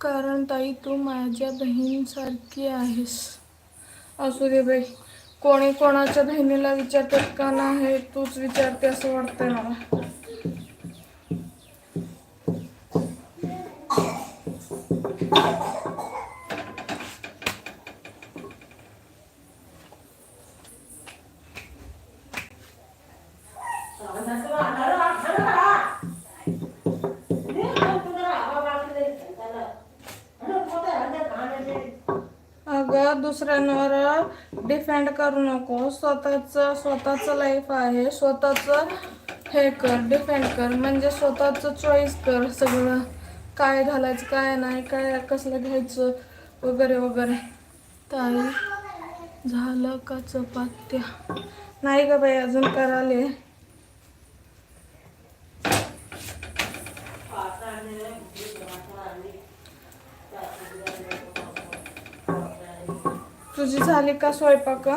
कारण ताई तू माझ्या बहिणीसारखी आहेस. असू दे बाई कोणी कोणाच्या बहिणीला विचारतात का नाही तूच विचारते असं वाटतंय मला. अगं दुसऱ्यांवर डिपेंड करू नको. स्वतःच स्वतःच लाईफ आहे. स्वतःच हे कर डिपेंड कर. म्हणजे स्वतःच चॉईस कर सगळं. काय घालायचं काय नाही काय कसलं घ्यायचं वगैरे वगैरे. ताई झालं का चपात्या? नाही ग बाई अजून कराले. तुझी झाली का स्वयंपाक?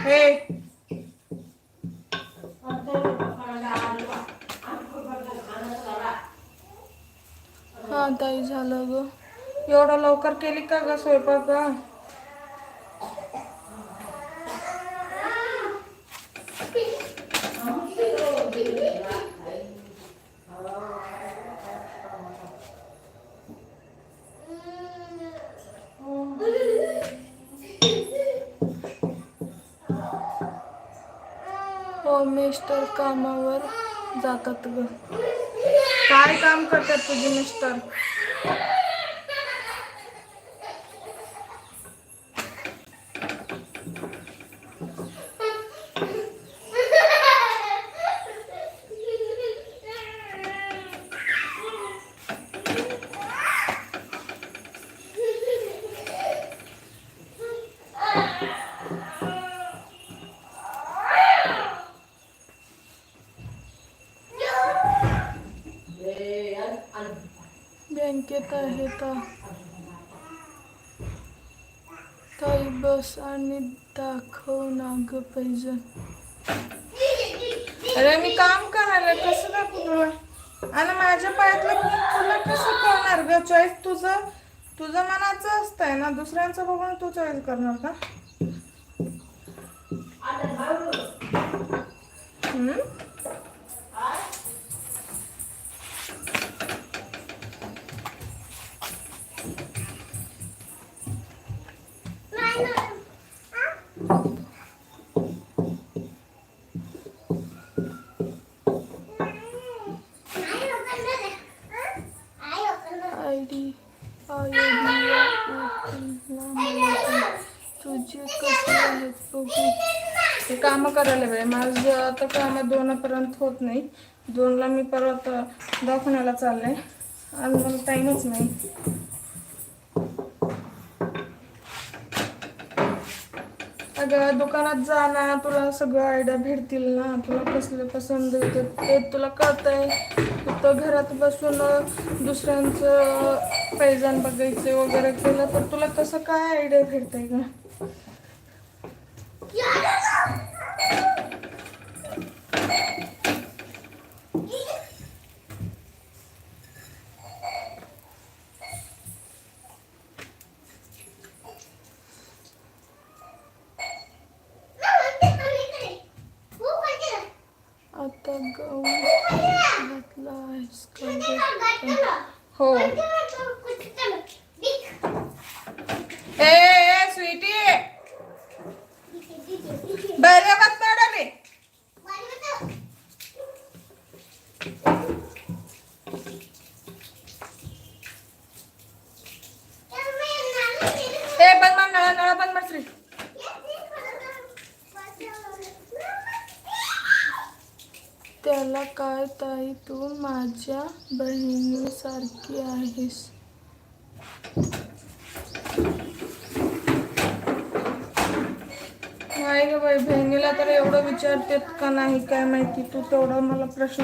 हे. हा ताई झालं ग. एवढं लवकर केली का ग स्वयंपाक? मिस्टर कामावर जातात ग. काय काम करतात तुझे मिस्टर? बँकेत आहे का? ताई बस आणि दाखव ना ग पाहिजे अरे मी काम करायला कसं दाखवू तुला आणि माझ्या पायातलं तुला कसं करणार ग? चॉईस तुझं तुझं मनाचं असतंय ना? दुसऱ्यांचं बघून तू चॉईस करणार का? हम्म? ते कामं करायला वेळ माझं आता कामं दोनपर्यंत होत नाही. दोनला मी परत दवाखान्याला चालले. आणि मला टाईमच नाही. अगं दुकानात जा ना तुला सगळं आयडिया भेटतील ना तुला कसले पसंत येते ते तुला कळतंय. तर घरात बसून दुसऱ्यांचं पैजान बघायचं वगैरे केलं तर तुला कसं काय आयडिया भेटतंय का आता गहू घातला आहेस का बघ. हो त्याला काय ताई तू माझ्या बहिणीसारखी आहेस. नाही ग बाई बहिणीला तर एवढं विचारतेत का नाही काय माहिती तू तेवढा मला प्रश्न